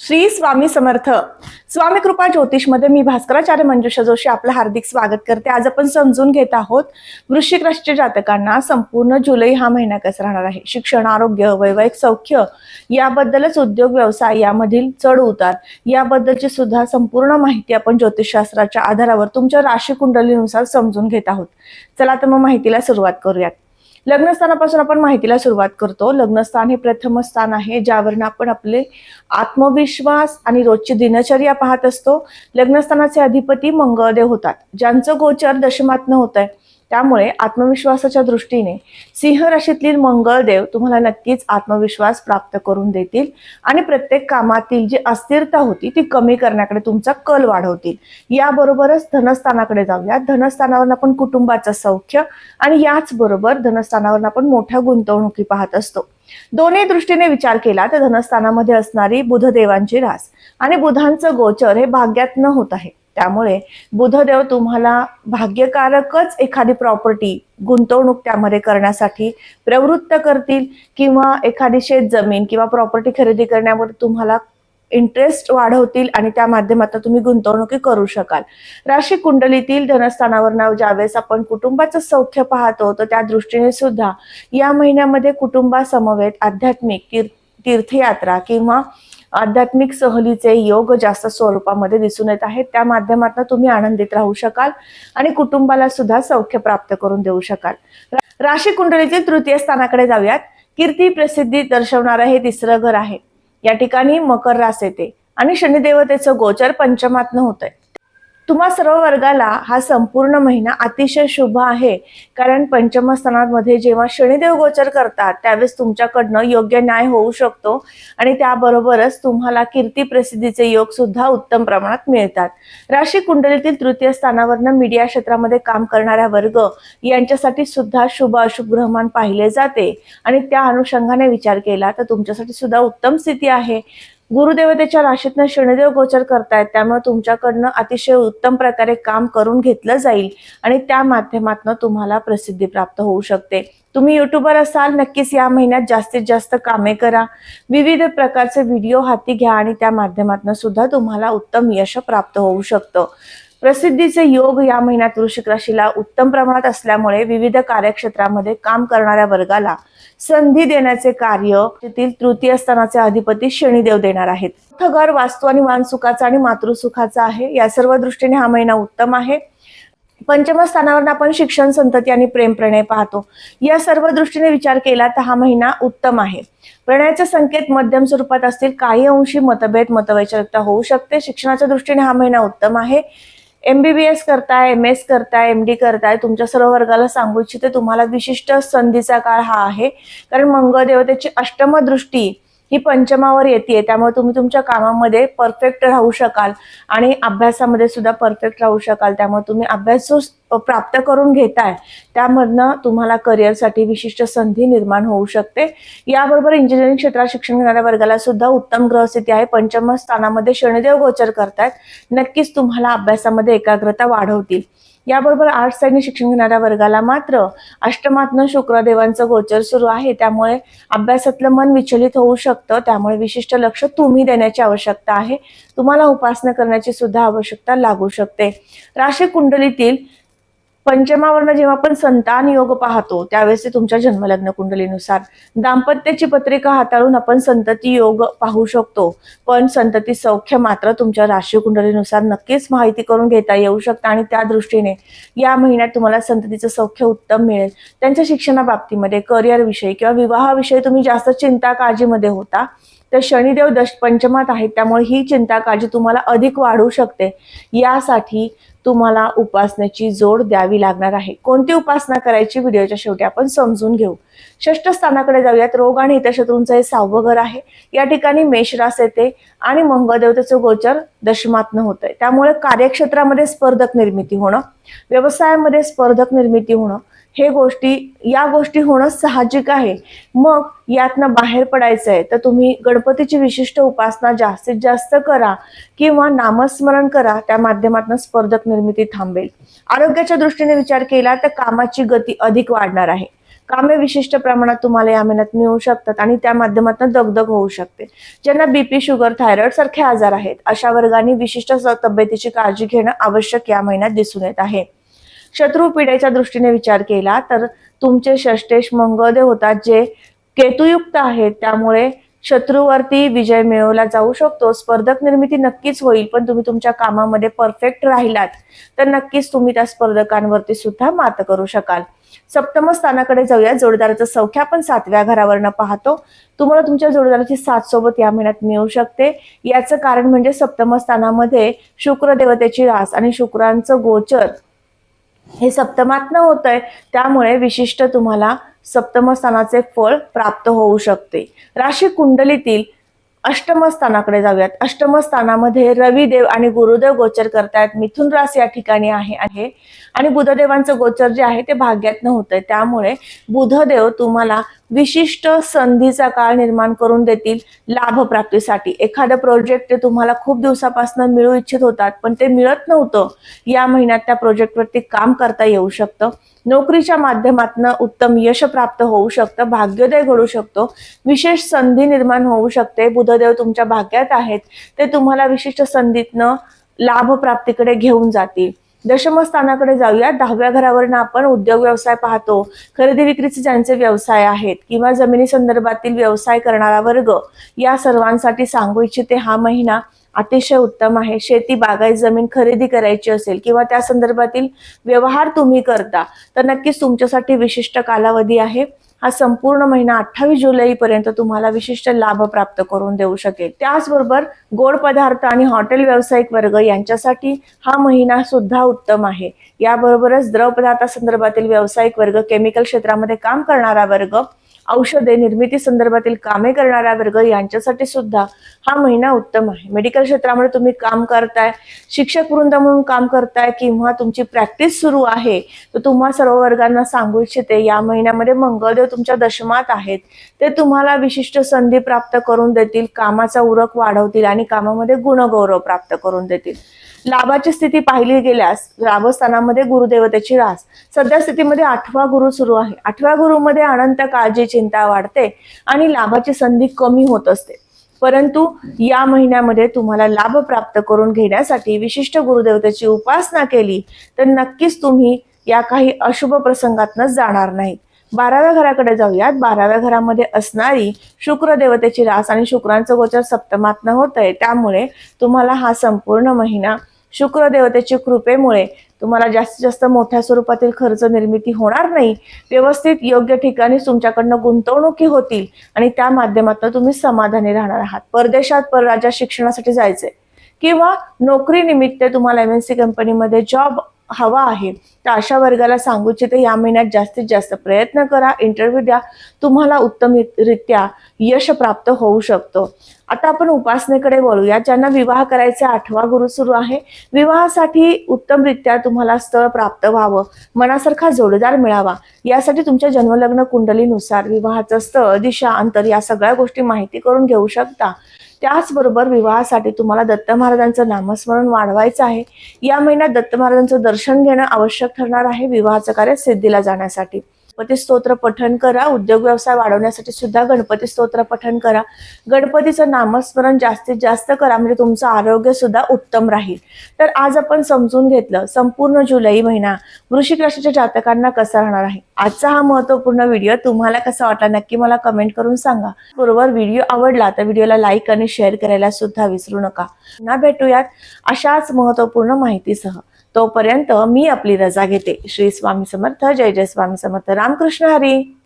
श्री स्वामी समर्थ. स्वामी कृपा ज्योतिषमध्ये मी भास्कराचार्य मंजुषा जोशी आपलं हार्दिक स्वागत करते. आज आपण समजून घेत आहोत वृश्चिक राशीच्या जातकांना संपूर्ण जुलै हा महिना कसा राहणार आहे? शिक्षण आरोग्य वैवाहिक सौख्य याबद्दलच उद्योग व्यवसाय यामधील चढ उतार याबद्दलची सुद्धा संपूर्ण माहिती आपण ज्योतिषशास्त्राच्या आधारावर तुमच्या राशी कुंडलीनुसार समजून घेत आहोत. चला तर मग माहितीला सुरुवात करूयात. लग्नस्थानापासून आपण माहितीला सुरुवात करतो. लग्नस्थान हे प्रथम स्थान आहे ज्यावरून आपण आपले आत्मविश्वास आणि रोजची दिनचर्या पाहत असतो. लग्नस्थानाचे अधिपती मंगळदेव होतात. ज्यांचं गोचर दशमातनं होत आहे त्यामुळे आत्मविश्वासाच्या दृष्टीने सिंह राशीतील मंगळदेव तुम्हाला नक्कीच आत्मविश्वास प्राप्त करून देतील. आणि प्रत्येक कामातील जी अस्थिरता होती ती कमी करण्याकडे तुमचा कल वाढवतील. याबरोबरच धनस्थानाकडे जाऊया. धनस्थानावर आपण कुटुंबाचं सौख्य आणि याच बरोबर धनस्थानावर आपण मोठ्या गुंतवणुकी पाहत असतो. दोन्ही दृष्टीने विचार केला तर धनस्थानामध्ये असणारी बुधदेवांची रास आणि बुधांचं गोचर हे भाग्यात न होत आहे. त्यामुळे बुधदेव तुम्हाला भाग्यकारकच एखादी प्रॉपर्टी गुंतवणूक त्यामध्ये करण्यासाठी प्रवृत्त करतील किंवा एखादी शेत जमीन किंवा प्रॉपर्टी खरेदी करण्यावर तुम्हाला इंटरेस्ट वाढवतील आणि त्या माध्यमातून तुम्ही गुंतवणुकी करू शकाल. राशी कुंडलीतील धनस्थानावर नाव ज्यावेळेस आपण कुटुंबाचं सौख्य पाहतो तर त्या दृष्टीने सुद्धा या महिन्यामध्ये कुटुंबासमवेत आध्यात्मिक तीर्थयात्रा किंवा आध्यात्मिक सहलीचे योग जास्त स्वरूपामध्ये दिसून येत आहेत. त्या माध्यमातून तुम्ही आनंदित राहू शकाल आणि कुटुंबाला सुद्धा सौख्य प्राप्त करून देऊ शकाल. राशी कुंडलीतील तृतीय स्थानाकडे जाऊयात. कीर्ती प्रसिद्धी दर्शवणारं हे तिसरं घर आहे. या ठिकाणी मकर रास येते आणि शनिदेवतेचं गोचर पंचमातनं होतंय. तुम्हा सर्व वर्गाला हा संपूर्ण महिना अतिशय शुभ आहे. कारण पंचमस्थानामध्ये जेव्हा शनिदेव गोचर करतात त्यावेळेस तुमच्याकडनं योग्य न्याय होऊ शकतो आणि त्याबरोबरच तुम्हाला कीर्ती प्रसिद्धीचे योग सुद्धा उत्तम प्रमाणात मिळतात. राशी कुंडलीतील तृतीय स्थानावरनं मीडिया क्षेत्रामध्ये काम करणाऱ्या वर्ग यांच्यासाठी सुद्धा शुभ अशुभ ग्रहमान पाहिले जाते. आणि त्या अनुषंगाने विचार केला तर तुमच्यासाठी सुद्धा उत्तम स्थिती आहे. गुरुदेवतेच्या राशीतनं शनिदेव गोचर करतायत त्यामुळे तुमच्याकडनं अतिशय उत्तम प्रकारे काम करून घेतलं जाईल आणि त्या माध्यमातून तुम्हाला प्रसिद्धी प्राप्त होऊ शकते. तुम्ही युट्यूबर असाल नक्कीच या महिन्यात जास्तीत जास्त कामे करा. विविध प्रकारचे व्हिडिओ हाती घ्या आणि त्या माध्यमातून सुद्धा तुम्हाला उत्तम यश प्राप्त होऊ शकतं. प्रसिद्धीचे योग या महिन्यात वृश्चिक राशीला उत्तम प्रमाणात असल्यामुळे विविध कार्यक्षेत्रामध्ये काम करणाऱ्या वर्गाला संधी देण्याचे कार्य तेथील तृतीय स्थानाचे अधिपती शनिदेव देणार आहेत. मोठं घर वास्तू आणि वानसुखाचा आणि मातृसुखाचा आहे. या सर्व दृष्टीने हा महिना उत्तम आहे. पंचम स्थानावर आपण शिक्षण संतती आणि प्रेम प्रणय पाहतो. या सर्व दृष्टीने विचार केला तर हा महिना उत्तम आहे. प्रणयाचे संकेत मध्यम स्वरूपात असतील. काही अंशी मतभेद मतवैचारिकता होऊ शकते. शिक्षणाच्या दृष्टीने हा महिना उत्तम आहे. एम बी बी एस करताय एम एस करताय एम डी करताय तुमच्या सर्व वर्गाला सांगू इच्छिते तुम्हाला विशिष्ट संधीचा काळ हा आहे. कारण मंगळ देवतेची अष्टमदृष्टी ही पंचमावर येते त्यामुळे तुम्ही तुमच्या कामामध्ये परफेक्ट राहू शकाल आणि अभ्यासामध्ये सुद्धा परफेक्ट राहू शकाल. त्यामुळे तुम्ही अभ्यास जो प्राप्त करून घेताय त्यामधनं तुम्हाला करिअरसाठी विशिष्ट संधी निर्माण होऊ शकते. याबरोबर इंजिनिअरिंग क्षेत्रात शिक्षण घेणाऱ्या वर्गाला सुद्धा उत्तम ग्रहस्थिती आहे. पंचम स्थानामध्ये शनिदेव गोचर करतायत. नक्कीच तुम्हाला अभ्यासामध्ये एकाग्रता वाढवतील. याबरोबर आर्ट्स आणि शिक्षण घेणाऱ्या वर्गाला मात्र अष्टमातनं शुक्रदेवांचं गोचर सुरू आहे. त्यामुळे अभ्यासातलं मन विचलित होऊ शकतं. त्यामुळे विशिष्ट लक्ष तुम्ही देण्याची आवश्यकता आहे. तुम्हाला उपासना करण्याची सुद्धा आवश्यकता लागू शकते. राशी कुंडलीतील पंचमावरनं जेव्हा आपण संतान योग पाहतो त्यावेळेस तुमच्या जन्मलग्न कुंडलीनुसार दाम्पत्याची पत्रिका हाताळून आपण संतती योग पाहू शकतो. पण संतती सौख्य मात्र तुमच्या राशी कुंडलीनुसार नक्कीच माहिती करून घेता येऊ शकतं आणि त्या दृष्टीने या महिन्यात तुम्हाला संततीचं सौख्य उत्तम मिळेल. त्यांच्या शिक्षणाबाबतीमध्ये करिअरविषयी किंवा विवाहाविषयी तुम्ही जास्त चिंता काळजीमध्ये होता तर शनिदेव दश पंचमात आहेत त्यामुळे ही चिंता काळजी तुम्हाला अधिक वाढू शकते. यासाठी तुम्हाला उपासनेची जोड द्यावी लागणार आहे. कोणती उपासना करायची व्हिडिओच्या शेवटी आपण समजून घेऊ. षष्ठ स्थानाकडे जाऊयात. रोग आणि हितशत्रूंचं हे सहावं घर आहे. या ठिकाणी मेषरास येते आणि मंगळदेवतेचं गोचर दशमातनं होत आहे त्यामुळे कार्यक्षेत्रामध्ये स्पर्धक निर्मिती होणं व्यवसायामध्ये स्पर्धक निर्मिती होणं हे गोष्टी या गोष्टी होणं साहजिक आहे. मग यातनं बाहेर पडायचं आहे तर तुम्ही गणपतीची विशिष्ट उपासना जास्तीत जास्त करा किंवा नामस्मरण करा त्या माध्यमातून स्पर्धक निर्मिती थांबेल. आरोग्याच्या दृष्टीने विचार केला तर कामाची गती अधिक वाढणार आहे. कामे विशिष्ट प्रमाणात तुम्हाला या महिन्यात मिळू शकतात आणि त्या माध्यमातून दगदग होऊ शकते. ज्यांना बीपी शुगर थायरॉइड सारखे आजार आहेत अशा वर्गांनी विशिष्ट तब्येतीची काळजी घेणं आवश्यक या महिन्यात दिसून येत आहे. शत्रू पिढ्याच्या दृष्टीने विचार केला तर तुमचे षष्टेश मंगळदेव होतात जे केतुयुक्त आहेत त्यामुळे शत्रूवरती विजय मिळवला जाऊ शकतो. स्पर्धक निर्मिती नक्कीच होईल पण तुम्ही तुमच्या कामामध्ये परफेक्ट राहिलात तर नक्कीच तुम्ही त्या स्पर्धकांवरती सुद्धा मात करू शकाल. सप्तम स्थानाकडे जाऊया. जोडदाराचं सौख्या पण सातव्या घरावरनं पाहतो. तुम्हाला तुमच्या जोडदाराची साथ सोबत या महिन्यात मिळू शकते. याचं कारण म्हणजे सप्तम स्थानामध्ये शुक्र देवतेची रास आणि शुक्रांचं गोचर हे सप्तमातनं होत आहे त्यामुळे विशिष्ट तुम्हाला सप्तमस्थानाचे फळ प्राप्त होऊ शकते. राशी कुंडलीतील अष्टम स्थानाकडे जाऊयात. अष्टम स्थानामध्ये रविदेव आणि गुरुदेव गोचर करतायत. मिथुन रास या ठिकाणी आहे आहे. आणि बुधदेवांचं गोचर जे आहे ते भाग्यात होत आहे त्यामुळे बुधदेव तुम्हाला विशिष्ट संधीचा काळ निर्माण करून देतील लाभ प्राप्तीसाठी. एखादं प्रोजेक्ट तुम्हाला खूप दिवसापासून मिळू इच्छित होतात पण ते मिळत नव्हतं. या महिन्यात त्या प्रोजेक्टवरती काम करता येऊ शकतं. नोकरीच्या माध्यमातून उत्तम यश प्राप्त होऊ शकतं भाग्योदय घडू शकतो. विशेष संधी निर्माण होऊ शकते. बुधदेव तुमच्या भाग्यात आहेत ते तुम्हाला विशिष्ट संधीतनं लाभ प्राप्तीकडे घेऊन जातील. दशमस्थानाकडे जाऊया. दहाव्या घरावरनं आपण उद्योग व्यवसाय पाहतो. खरेदी विक्रीचे ज्यांचे व्यवसाय आहेत किंवा जमिनी संदर्भातील व्यवसाय करणारा वर्ग या सर्वांसाठी सांगू इच्छिते हा महिना अतिशय उत्तम आहे. शेती बागायत जमीन खरेदी करायची असेल किंवा त्या संदर्भातील व्यवहार तुम्ही करता तर नक्कीच तुमच्यासाठी विशिष्ट कालावधी आहे. हा संपूर्ण महिना अठ्ठावीस जुलैपर्यंत तुम्हाला विशिष्ट लाभ प्राप्त करून देऊ शकेल. त्याचबरोबर गोड पदार्थ आणि हॉटेल व्यावसायिक वर्ग यांच्यासाठी हा महिना सुद्धा उत्तम आहे. याबरोबरच द्रव पदार्थासंदर्भातील व्यावसायिक वर्ग केमिकल क्षेत्रामध्ये काम करणारा वर्ग औषधे निर्मिती संदर्भातील कामे करणारा वर्ग यांच्यासाठी सुद्धा हा महिना उत्तम आहे. मेडिकल क्षेत्रामध्ये तुम्ही काम करताय शिक्षक वृंद म्हणून काम करताय किंवा तुमची प्रॅक्टिस सुरू आहे तर तुम्हा सर्व वर्गांना सांगू इच्छिते या महिन्यामध्ये मंगळदेव तुमच्या दशमात आहेत. ते तुम्हाला विशिष्ट संधी प्राप्त करून देतील कामाचा उरक वाढवतील आणि कामामध्ये गुणगौरव प्राप्त करून देतील. लाभाची स्थिती पाहिली गेल्यास लाभस्थानामध्ये गुरुदेवतेची रास. सध्या स्थितीमध्ये आठवा गुरु सुरू आहे. आठव्या गुरुमध्ये अनंत काळजी चिंता वाढते आणि लाभाची संधी कमी होत असते. परंतु या महिन्यामध्ये तुम्हाला लाभ प्राप्त करून घेण्यासाठी विशिष्ट गुरुदेवतेची उपासना केली तर नक्कीच तुम्ही या काही अशुभ प्रसंगातनच जाणार नाहीत. बाराव्या घराकडे जाऊयात. बाराव्या घरामध्ये असणारी शुक्र देवतेची रास आणि शुक्रांचं गोचर सप्तमातनं होत आहे त्यामुळे तुम्हाला हा संपूर्ण महिना शुक्र देवतेची कृपेमुळे तुम्हाला जास्तीत जास्त मोठ्या स्वरूपातील खर्च निर्मिती होणार नाही. व्यवस्थित योग्य ठिकाणी तुमच्याकडनं गुंतवणुकी होतील आणि त्या माध्यमातून तुम्ही समाधानी राहणार आहात. परदेशात परराज्यात शिक्षणासाठी जायचे किंवा नोकरी निमित्त तुम्हाला एम एन सी कंपनीमध्ये जॉब हवा आहे. तर अशा वर्गाला सांगू इच्छिते या महिन्यात जास्तीत जास्त प्रयत्न करा इंटरव्ह्यू द्या. तुम्हाला उत्तमरित्या यश प्राप्त होऊ शकतो. आता आपण उपासनेकडे बोलूया ज्यांना विवाह करायचा आठवा गुरु सुरू आहे. विवाहासाठी उत्तमरित्या तुम्हाला स्थळ प्राप्त व्हावं. मनासारखा जोडीदार मिळावा. यासाठी तुमच्या जन्मलग्न कुंडलीनुसार विवाहाचं स्थळ दिशा अंतर या सगळ्या गोष्टी माहिती करून घेऊ शकता. त्याचबरोबर विवाहासाठी तुम्हाला दत्त महाराजांचं नामस्मरण वाढवायचं आहे. या महिन्यात दत्त महाराजांचं दर्शन घेणं आवश्यक ठरणार आहे. विवाहाचं कार्य सिद्धीला जाण्यासाठी. गणपती स्तोत्र पठण करा. उद्योग व्यवसाय वाढवण्यासाठी सुद्धा गणपती स्तोत्र पठण करा. गणपतीचं नामस्मरण जास्तीत जास्त करा. म्हणजे तुमचं आरोग्य सुद्धा उत्तम राहील. तर आज आपण समजून घेतलं संपूर्ण जुलै महिना वृश्चिक राशीच्या जातकांना कसा राहणार आहे? आजचा हा महत्त्वपूर्ण व्हिडिओ तुम्हाला कसा वाटला नक्की मला कमेंट करून सांगा. बरोबर व्हिडिओ आवडला तर व्हिडिओला लाईक आणि शेअर करायला सुद्धा विसरू नका. पुन्हा भेटूयात अशाच महत्त्वपूर्ण माहितीसह. तोपर्यंत मी आपली रजा घेते. श्री स्वामी समर्थ जय जय स्वामी समर्थ. रामकृष्ण हरी.